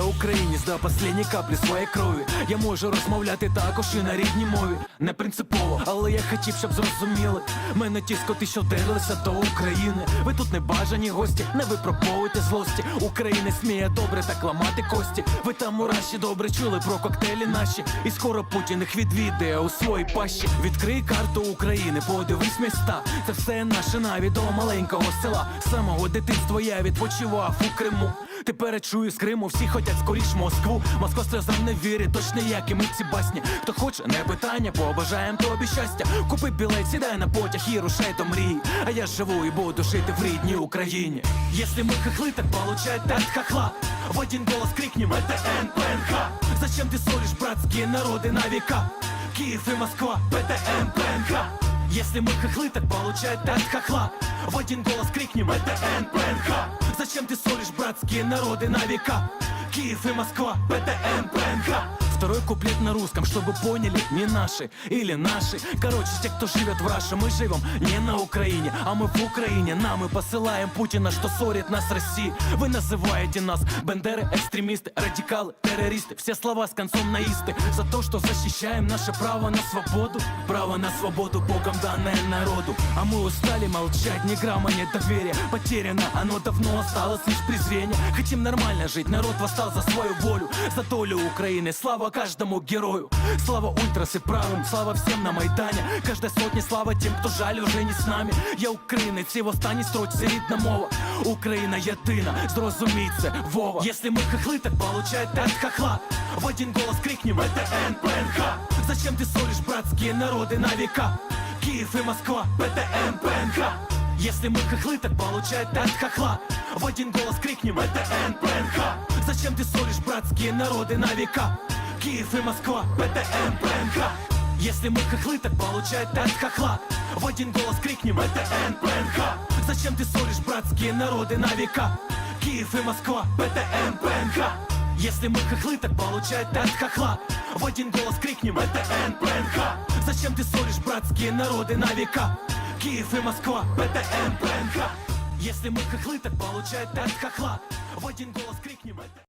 українець до останньої каплі своєї крові. Я можу розмовляти також і на рідній мові. Не принципово, але я хотів, щоб зрозуміли. Мене ті скоти, що дерлися до України. Ви тут не бажані гості, не випробовуйте злості. Українець сміє добре так ламати кості. Ви там у Раші добре чули про коктейлі наші. І скоро Путін їх відвідає у своїй пащі. Відкрий карту України, подивись міста. Це все наше навіть до маленького села. Самого дитинства я відпочивав у Криму. Тепер я чую з Криму, всі хотять скоріш в Москву. Москва сльозам не вірить, точно як і ми ці басні. Хто хоче, не питання, побажаєм тобі щастя. Купи білет, сідай на потяг і рушай до мрії. А я живу і буду жити в рідній Україні. Если мы хохлы, так получает от хохла В один голос крикнем это НПНХ Зачем ты ссоришь братские народы на века? Киев и Москва, ПТН, ПНХ Если мы хохлы, так получает от хохла В один голос крикнем это НПНХ Зачем ты ссоришь братские народы на века? Киев и Москва, ПТН, ПНХ Второй куплет на русском, чтобы поняли, не наши или наши. Короче, те, кто живет в Раше, мы живем не на Украине А мы в Украине, нам и посылаем Путина, что ссорит нас с Россией Вы называете нас бендеры, экстремисты, радикалы, террористы. Все слова с концом наисты. За то, что защищаем наше право на свободу. Право на свободу, Богом данное народу. А мы устали молчать, ни грамма нет доверия. Потеряно, оно давно осталось лишь презрение. Хотим нормально жить, народ восстал за свою волю. За долю Украины, слава каждому герою Слава ультрас и правым, слава всем на Майдані Каждой сотні слава тим, хто жаль уже не з нами Я українець і в останній строчці рідна мова Україна єдина, зрозумій це, Вова Если мы хохлы, так получает от хохла В один голос крикнем это НПНХ Зачем ты ссоришь братские народы на века? Киев и Москва, ПТН, ПНХ Если мы хохлы, так получает от хохла В один голос крикнем это НПНХ Зачем ты ссоришь братские народы на века? Киев и Москва, ПТН, ПНХ Если мы хохлы, так получает от хохла В один голос крикнем это НПНХ Зачем ты ссоришь братские народы на века? Киев и Москва, ПТН, ПНХ Если мы хохлы, так получает от хохла В один голос крикнем это НПНХ Зачем ты ссоришь братские народы на века? Киев и Москва, ПТН, ПНХ Если мы хохлы, так получает от хохла В один голос крикнем это